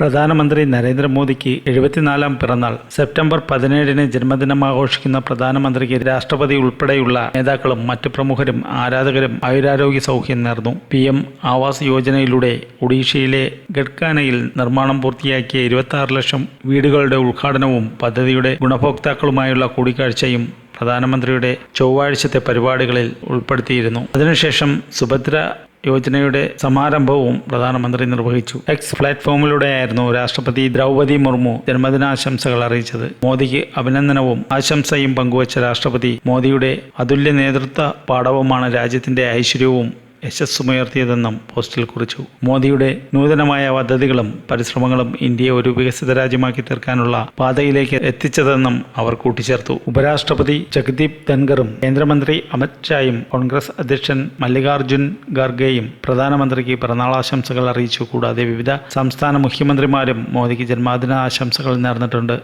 പ്രധാനമന്ത്രി നരേന്ദ്രമോദിക്ക് എഴുപത്തിനാലാം പിറന്നാൾ സെപ്റ്റംബർ പതിനേഴിന് ജന്മദിനം ആഘോഷിക്കുന്ന പ്രധാനമന്ത്രിക്ക് രാഷ്ട്രപതി ഉൾപ്പെടെയുള്ള നേതാക്കളും മറ്റ് പ്രമുഖരും ആരാധകരും ആയുരാരോഗ്യ സൗഖ്യം നേർന്നു. പി എം ആവാസ് യോജനയിലൂടെ ഒഡീഷയിലെ ഗഡ്കാനയിൽ നിർമ്മാണം പൂർത്തിയാക്കിയ ഇരുപത്തി ലക്ഷം വീടുകളുടെ ഉദ്ഘാടനവും പദ്ധതിയുടെ ഗുണഭോക്താക്കളുമായുള്ള കൂടിക്കാഴ്ചയും പ്രധാനമന്ത്രിയുടെ ചൊവ്വാഴ്ചത്തെ പരിപാടികളിൽ ഉൾപ്പെടുത്തിയിരുന്നു. അതിനുശേഷം സുഭദ്ര യോജനയുടെ സമാരംഭവും പ്രധാനമന്ത്രി നിർവഹിച്ചു. എക്സ് പ്ലാറ്റ്ഫോമിലൂടെയായിരുന്നു രാഷ്ട്രപതി ദ്രൗപതി മുർമു ജന്മദിനാശംസകൾ അറിയിച്ചത്. മോദിക്ക് അഭിനന്ദനവും ആശംസയും പങ്കുവച്ച രാഷ്ട്രപതി മോദിയുടെ അതുല്യ നേതൃത്വ പാഠവുമാണ് രാജ്യത്തിന്റെ ഐശ്വര്യവും യശസ്സുമുയർത്തിയതെന്നും പോസ്റ്റിൽ കുറിച്ചു. മോദിയുടെ നൂതനമായ പദ്ധതികളും പരിശ്രമങ്ങളും ഇന്ത്യയെ ഒരു വികസിത രാജ്യമാക്കി തീർക്കാനുള്ള പാതയിലേക്ക് എത്തിച്ചതെന്നും അവർ കൂട്ടിച്ചേർത്തു. ഉപരാഷ്ട്രപതി ജഗദീപ് ധൻഖറും കേന്ദ്രമന്ത്രി അമിത് ഷായും കോൺഗ്രസ് അധ്യക്ഷൻ മല്ലികാർജുൻ ഖാർഗെയും പ്രധാനമന്ത്രിക്ക് പിറന്നാളാശംസകൾ അറിയിച്ചു. കൂടാതെ വിവിധ സംസ്ഥാന മുഖ്യമന്ത്രിമാരും മോദിക്ക് ജന്മദിനാശംസകൾ നേർന്നിട്ടുണ്ട്.